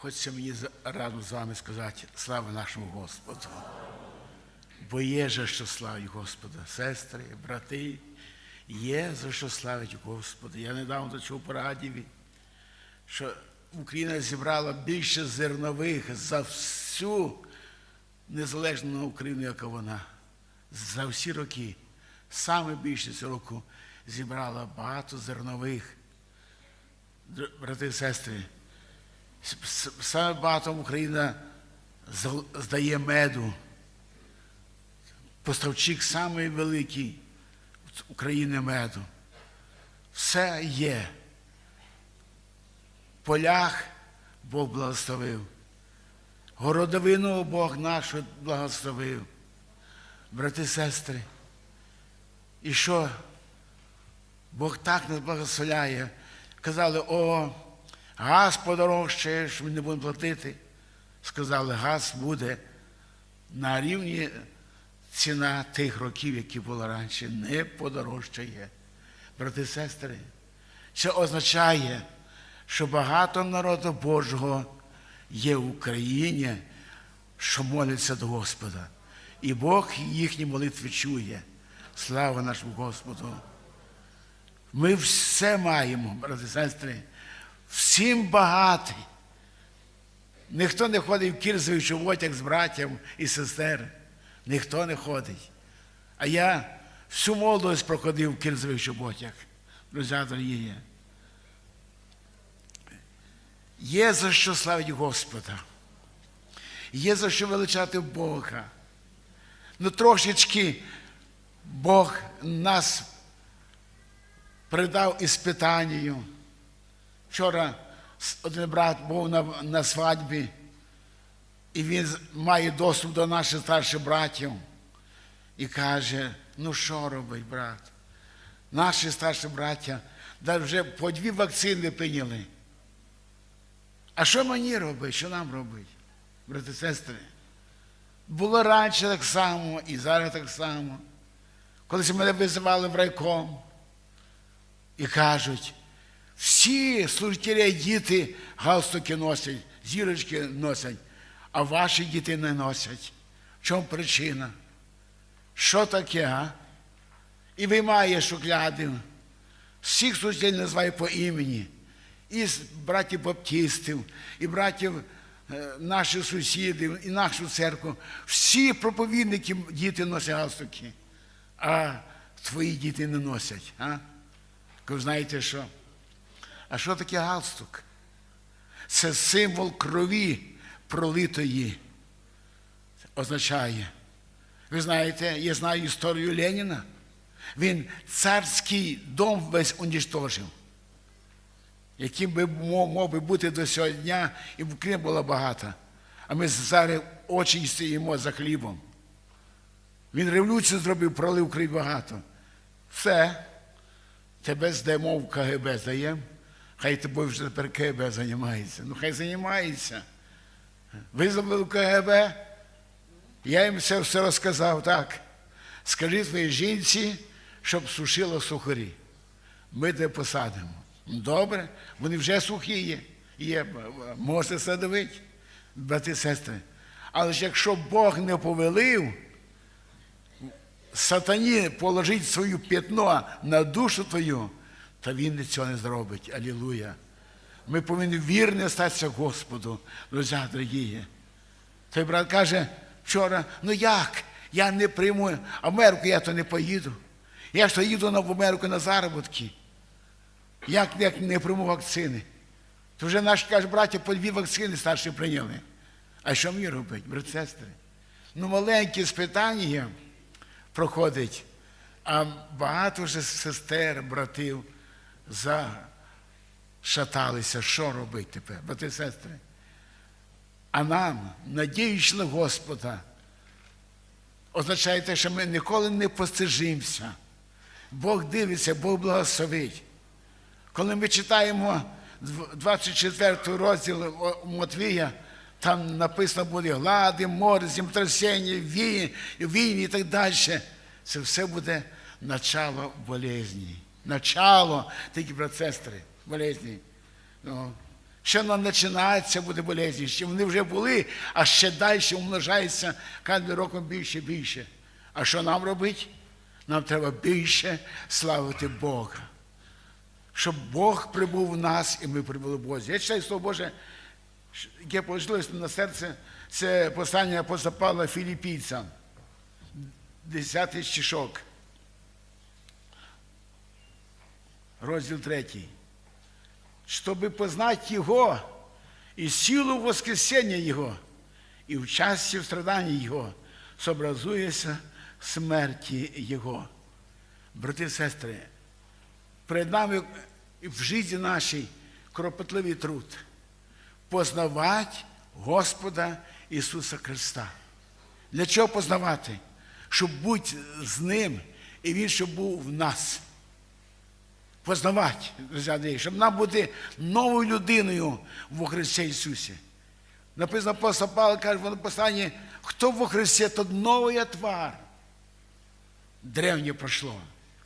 Хочеться мені разом з вами сказати слава нашому Господу. Бо є же, що славить Господа, сестри, брати, є за що славить Господа. Я недавно чув по радіові, що Україна зібрала більше зернових за всю незалежну Україну, яка вона. За всі роки. Саме більше цього року зібрала багато зернових. Брати і сестри, саме багато Україна здає меду. Поставчик самий великий України меду. Все є. Полях Бог благословив. Городовину Бог нашу благословив. Брати і сестри. І що? Бог так нас благословляє. Казали, о, газ подорожчає, що ми не будемо платити. Сказали, газ буде на рівні ціна тих років, які були раніше, не подорожчає. Брати і сестри, це означає, що багато народу Божого є в Україні, що моляться до Господа. І Бог їхні молитви чує. Слава нашому Господу. Ми все маємо, брати і сестри, всім багатий. Ніхто не ходить в кірзових чоботях з братів і сестер. Ніхто не ходить. А я всю молодость проходив в кірзових чоботях. Друзі, дорогі. Є за що славити Господа. Є за що величати Бога. Ну трошечки Бог нас придав іспитанню. Вчора один брат був на, на свадьбі, і він має доступ до наших старших братів і каже: ну що робить брат? Наші старші браття да вже по дві вакцини прийняли. А що мені робить? Що нам робить, брати і сестри? Було раніше так само і зараз так само. Колись мене визивали в райком і кажуть, всі служителі діти галстуки носять, зірочки носять, а ваші діти не носять. В чому причина? Що таке, а? І виймає шукляди. Всіх служителів називає по імені. І братів баптистів, і братів е, наших сусідів, і нашу церкву. Всі проповідники діти носять галстуки, а твої діти не носять. А? Ви знаєте що? А що таке галстук? Це символ крові пролитої. Означає. Ви знаєте, я знаю історію Леніна. Він царський дом весь унічтожив, яким би мог, би бути до сього дня, і в Україні було багато. А ми зараз очі стоїмо за хлібом. Він революцію зробив, пролив край багато. Все. Тебе здаємо в КГБ, здаємо. Хай тобою вже тепер КГБ займається. Ну хай займається. Визвали КГБ. Я їм все, все розказав так. Скажи твоїй жінці, щоб сушила сухарі. Ми тебе посадимо. Добре, вони вже сухі є. є. Можете садовити, брати і сестри. Але ж якщо Бог не повелив, сатані положить свою п'ятно на душу твою, то він цього не зробить. Алілуя. Ми повинні вірно статися Господу, друзі дорогі. Той брат каже вчора, ну як? Я не прийму Америку, я то не поїду. Я ж то їду в Америку на заробітки. Як, як не прийму вакцини? То вже наші каже, браття по дві вакцини старші прийняли. А що мені робити, брат сестри? Ну, маленькі спитання проходить, а багато вже сестер, братів зашаталися. Що робити тепер, брати і сестри? А нам, надіючи на Господа, означає те, що ми ніколи не постижимося. Бог дивиться, Бог благословить. Коли ми читаємо 24 розділ Матвія, там написано буде глади, море, землетрясення, війни, війни і так далі. Це все буде начало болезні. Начало, такі брат болезні. Ну, Ще не починається буде болезні, ще вони вже були, а ще далі умножається кожен роком більше і більше. А що нам робити? Нам треба більше славити Бога. Щоб Бог прибув в нас і ми прибули в Бозі. Я читаю Слово Боже, яке положилось на серце, це послання апостола Павла Філіппійцям, 10 стишок. Розділ 3. Чтобы познать Его и силу воскресения Его, и участие в страдании Его, сообразуяся смерті Його. Брати і сестри, перед нами в житті нашій кропотливий труд познавати Господа Ісуса Христа. Для чого познавати? Щоб бути з Ним і Він щоб був в нас. Познавати, друзі Андрій, щоб нам бути новою людиною в Христі Ісусі. Написано апостол Павло каже в посланні, хто во Христі, тот новий твар. Древнє пройшло.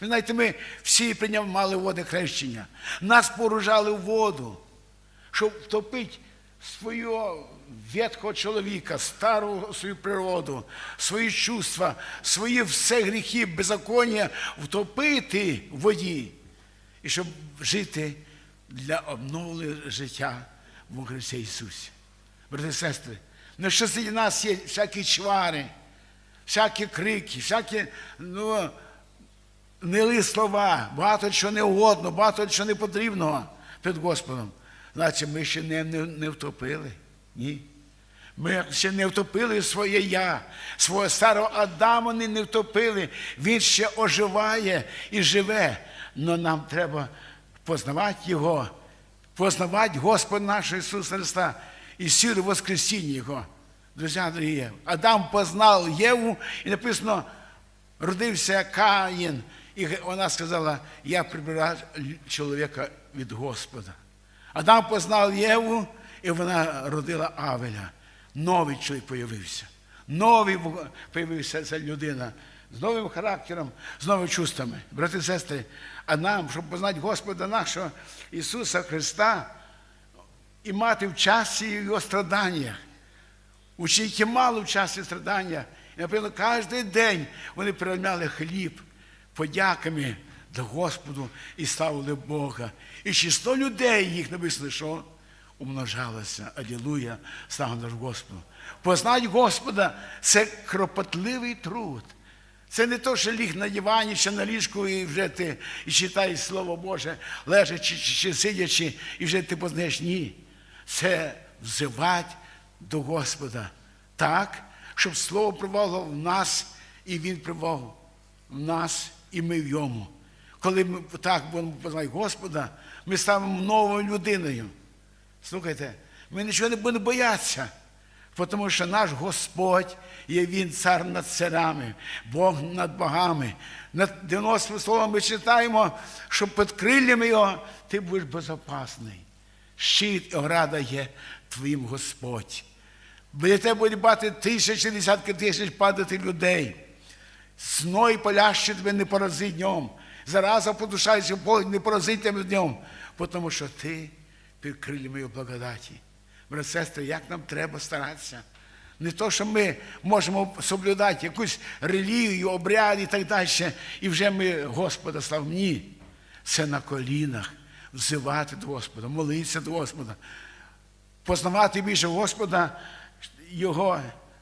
Ви знаєте, ми всі прийняли мали водне хрещення. Нас поружали в воду, щоб втопити свого ветхого чоловіка, стару свою природу, свої чувства, свої все гріхи, беззаконня втопити в воді. І щоб жити для обновлення життя в Христі Ісусі. Брати і сестри, на що серед нас є всякі чвари, всякі крики, всякі ну, нили слова, багато чого не угодно, багато чого не потрібного перед Господом. Значить, ми ще не, не, не втопили. Ні. Ми ще не втопили своє я, свого старого Адама не, втопили. Він ще оживає і живе. Але нам треба познавати Його, познавати Господа нашого Ісуса Христа і силу Воскресіння Його. Друзі дорогі, Адам познав Єву, і написано, родився Каїн. І вона сказала, я прибираю чоловіка від Господа. Адам познав Єву, і вона родила Авеля. Новий чоловік появився. Новий появився ця людина з новим характером, з новими чувствами. Брати і сестри, а нам, щоб познати Господа нашого Ісуса Христа і мати в часі Його страданнях. Ученики мали в часі страдання. І, напевно, кожен день вони переймали хліб подяками до Господу і славили Бога. І число людей їх написано, що умножалося. Алілуя, слава наш Господу. Познать Господа це кропотливий труд. Це не то, що ліг на дивані чи на ліжку, і вже ти і читаєш Слово Боже, лежачи чи, чи сидячи, і вже ти познаєш. Ні. Це взивати до Господа так, щоб Слово прибувало в нас, і Він прибував в нас, і ми в йому. Коли ми так будемо познати Господа, ми ставимо новою людиною. Слухайте, ми нічого не будемо боятися, тому що наш Господь є Він цар над царями, Бог над богами. Над 90 словом ми читаємо, що під криллями Його ти будеш безопасний. Щит і ограда є твоїм Господь. Біля тебе буде бати тисячі, десятки тисяч падати людей. Сной поляще тебе не поразить днем. Зараза подушаючи Бог не поразить тебе днем, тому що ти під крилями його благодаті. Брат, сестри, як нам треба старатися? Не то, що ми можемо соблюдати якусь релігію, обряд і так далі, і вже ми Господа славимо. Ні. Це на колінах взивати до Господа, молитися до Господа, познавати більше Господа Його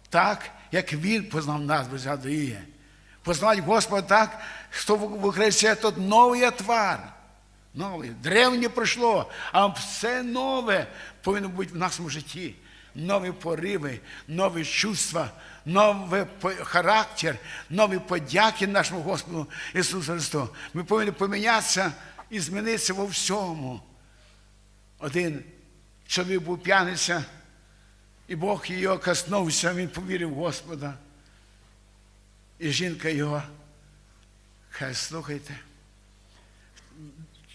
так, як Він познав нас, дорогі. Познавати Господа так, що в Христі тут новий твар. Новий. Древнє пройшло, а все нове повинно бути в нашому житті. Нові пориви, нові чувства, новий характер, нові подяки нашому Господу Ісусу Христу. Ми повинні помінятися і змінитися во всьому. Один чоловік був п'яниця, і Бог його коснувся, він повірив Господа. І жінка його каже, слухайте,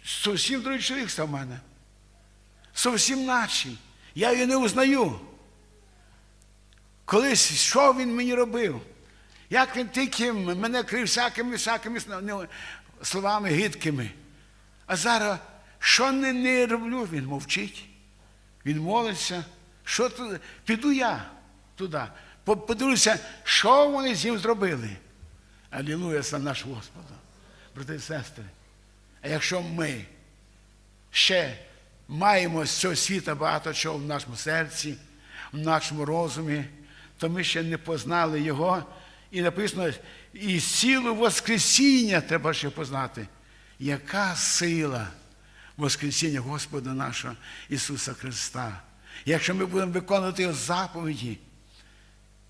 зовсім другий чоловік став в мене. Зовсім начий. Я її не узнаю. Колись що він мені робив? Як він тільки мене крив всякими всякими словами гидкими. А зараз, що не, не роблю, він мовчить. Він молиться. Що туди? Піду я туди. Подивлюся, що вони з ним зробили. Алілуя, слава наш Господа. Брати і сестри. А якщо ми ще маємо з цього світа багато чого в нашому серці, в нашому розумі, то ми ще не познали Його. І написано, і силу Воскресіння треба ще познати. Яка сила Воскресіння Господа нашого Ісуса Христа? Якщо ми будемо виконувати Його заповіді,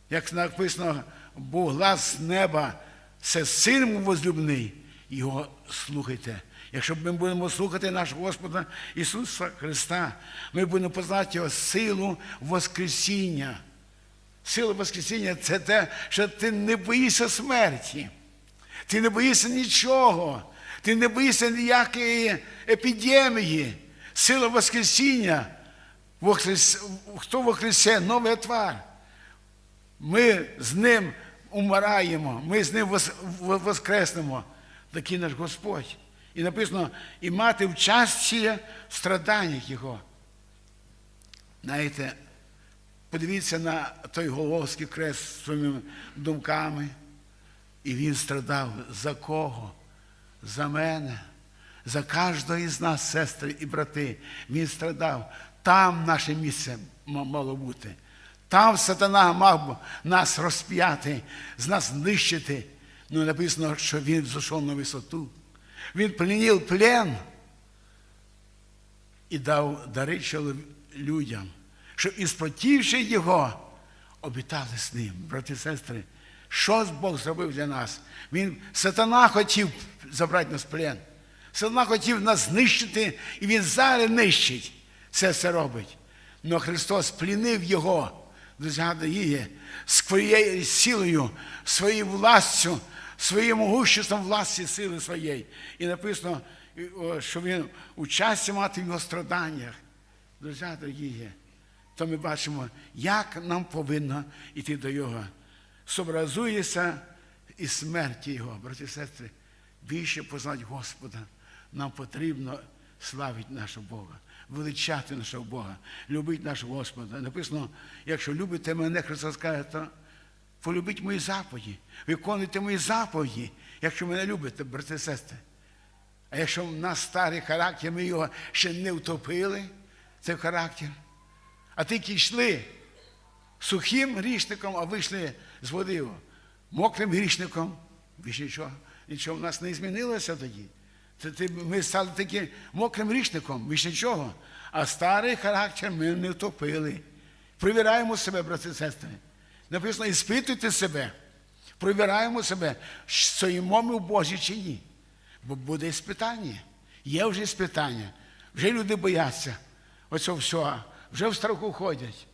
як написано, був глас неба, це син возлюбний, його слухайте. Якщо ми будемо слухати нашого Господа Ісуса Христа, ми будемо познати Його силу Воскресіння. Сила Воскресіння це те, що ти не боїшся смерті, ти не боїшся нічого, ти не боїшся ніякої епідемії. Сила Воскресіння, Воскрес... хто воскресе, новий твар. Ми з ним умираємо, ми з ним воскреснемо. Такий наш Господь. І написано, і мати в страданнях Його. Знаєте, подивіться на той Голгофський крест своїми думками. І він страдав за кого? За мене, за кожного із нас, сестри і брати. Він страдав. Там наше місце мало бути. Там сатана мав нас розп'яти, з нас знищити. Ну, написано, що він зайшов на висоту. Він плінів плен і дав дари людям, щоб і спротивши його, обітали з ним, брати і сестри. Що Бог зробив для нас? Він сатана хотів забрати нас в плен. Сатана хотів нас знищити, і він зараз нищить. Це все робить. Но Христос плінив його, досягає своєю силою, своєю властю, своїм могуществом власті сили своєї. І написано, що він участі мати в його страданнях. Друзі, дорогі, то ми бачимо, як нам повинно йти до Його. Зобразується і смерті Його, браті і сестри. Більше познати Господа. Нам потрібно славити нашого Бога, величати нашого Бога, любити нашого Господа. Написано, якщо любите мене, Христос каже, то полюбіть мої заповіді, виконуйте мої заповіді, якщо мене любите, брати і сестри. А якщо в нас старий характер, ми його ще не втопили, цей характер, а тільки йшли сухим грішником, а вийшли з води мокрим грішником, більше нічого, нічого в нас не змінилося тоді. Ми стали таки мокрим грішником, більше нічого. А старий характер ми не втопили. Провіраємо себе, брати і сестри. Написано, іспитуйте себе. Провіраємо себе, стоїмо ми в Божі чи ні. Бо буде іспитання. Є вже іспитання. Вже люди бояться. Оцього всього. Вже в страху ходять.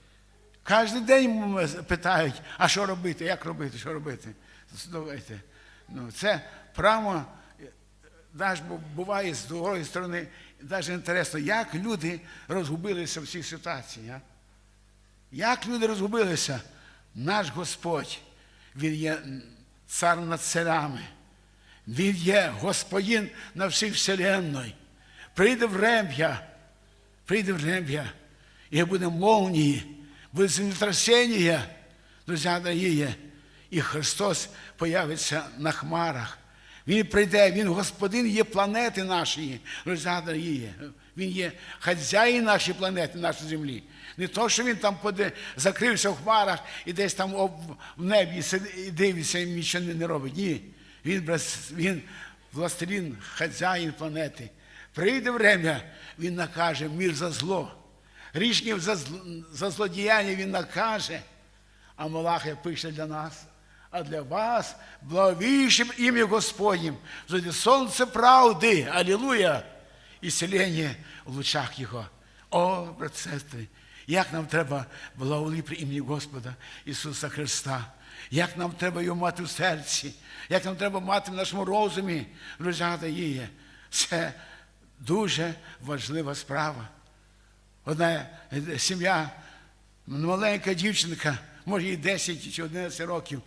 Кожен день питають, а що робити, як робити, що робити. Давайте. Ну, це право, навіть буває з другої сторони, навіть інтересно, як люди розгубилися в цій ситуації. А? Як люди розгубилися? Наш Господь, Він є цар над царями. Він є Господин на всій вселенной. Прийде врем'я, прийде врем'я, і буде молнії, буде землетрясення, друзі дорогі, і Христос появиться на хмарах. Він прийде, Він Господин є планети нашої, друзі дорогі. Він є хазяїн нашої планети, нашої землі. Не то, що він там поде, закрився в хмарах і десь там об- в небі і дивиться і нічого не- робить. Ні. Він, брат, він властелін, хазяїн планети. Прийде время, він накаже мір за зло. Грішників за, зл- за злодіяння він накаже. А Малахи пише для нас. А для вас благовіщим ім'я Господнім, зайде сонце правди, алілуя, і селення в лучах Його. О, брат, сестри, як нам треба благоволі ім'ї Господа Ісуса Христа, як нам треба його мати в серці, як нам треба мати в нашому розумі, друзі, її. Це дуже важлива справа. Одна е, сім'я, маленька дівчинка, може їй 10 чи 11 років,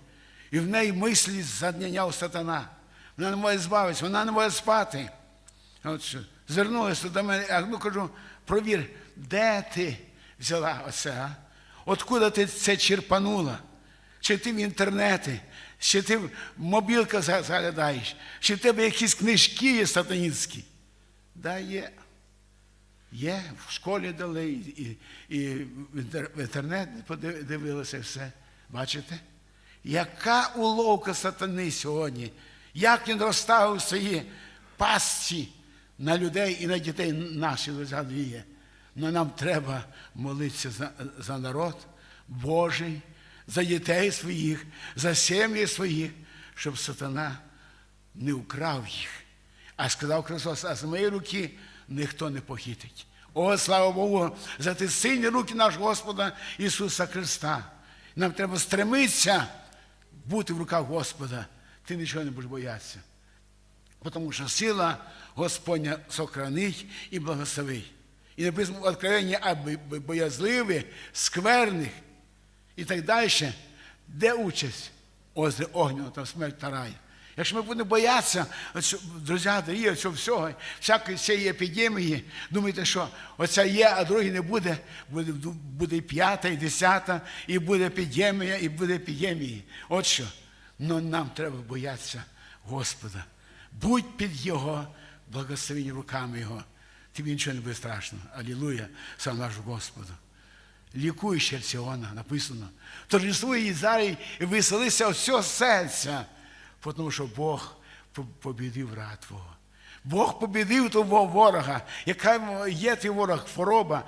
і в неї мислі задняняв сатана. Вона не може збавитися, вона не може спати. От що, звернулася до мене, а ну кажу, провір, де ти взяла оце? А? Откуда ти це черпанула? Чи ти в інтернеті, чи ти в мобілка заглядаєш, чи в тебе якісь книжки є сатанінські? Да, є. Є, в школі дали, і, і, в інтернет подивилися все. Бачите? Яка уловка сатани сьогодні? Як він розставив свої пастці на людей і на дітей наших згадує? Ну нам треба молитися за, за народ Божий, за дітей своїх, за сім'ї своїх, щоб сатана не украв їх. А сказав Христос, а з моєї руки ніхто не похитить. О, слава Богу, за ті сильні руки нашого Господа Ісуса Христа. Нам треба стремитися бути в руках Господа. Ти нічого не будеш боятися. Тому що сила Господня сохранить і благословить. І написано в Откровенні, а боязливих, скверних і так далі. Де участь? Озеро огню, там смерть та рай. Якщо ми будемо боятися, друзі, дорогі, цього всього, всякої цієї епідемії, думаєте, що оця є, а другої не буде, буде, буде п'ята, і десята, і буде епідемія, і буде епідемії. От що. Но нам треба боятися Господа. Будь під Його благословені руками Його. Тобі нічого не буде страшно. Алілуя, слава нашому Господу. Лікуй вона, написано. Торжествуй і зараз і веселися всього серця, тому що Бог побідив враг Твого. Бог побідив того ворога, яка є твій ворог, хвороба,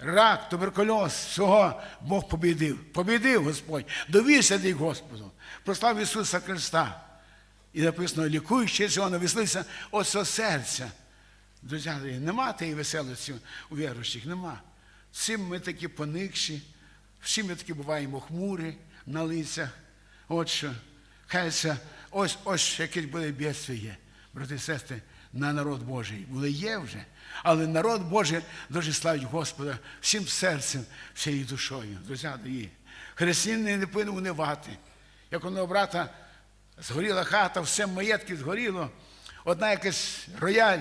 рак, туберкульоз, всього Бог побідив. Побідив Господь. Довірся ти Господу. Прослав Ісуса Христа. І написано, лікуй ще цього, веселися от серця. Друзі, нема тієї веселості у віруючих, нема. Всім ми такі поникші, всі ми такі буваємо хмурі на лицях. От що. Хай це ось ось якесь буде бідство є, брати і сестри, на народ Божий. Були є вже. Але народ Божий дуже славить Господа всім серцем, всією душою. Друзі, дорогі, християни не повинні унивати. Як одного брата згоріла хата, все маєтки згоріло, одна якась рояль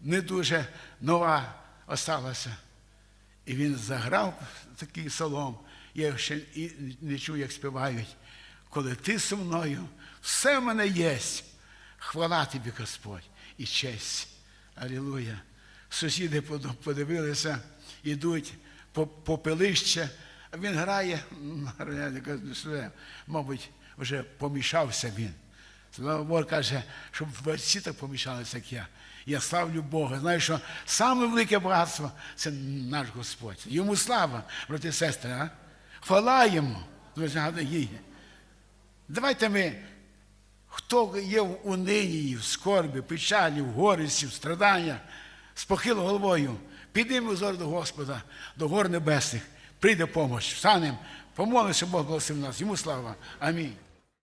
не дуже нова осталася. І він заграв такий солом. Я ще і не чув, як співають. Коли ти зі мною, все в мене є. Хвала тобі, Господь, і честь. Алілуя. Сусіди подивилися, ідуть по, пилище, а він грає, м, рояль, каже, «Що, мабуть, вже помішався він. Слава Богу каже, щоб всі так помішалися, як я. Я славлю Бога. Знаю, що саме велике багатство це наш Господь. Йому слава, брати і сестри. А? Хвала йому. Давайте ми, хто є в унинії, в скорбі, печалі, в горісті, в страданнях, з похилою головою, підіймо взор до Господа, до гор небесних, прийде помощь, встанемо, помолимося, Бог благословив нас. Йому слава. Амінь.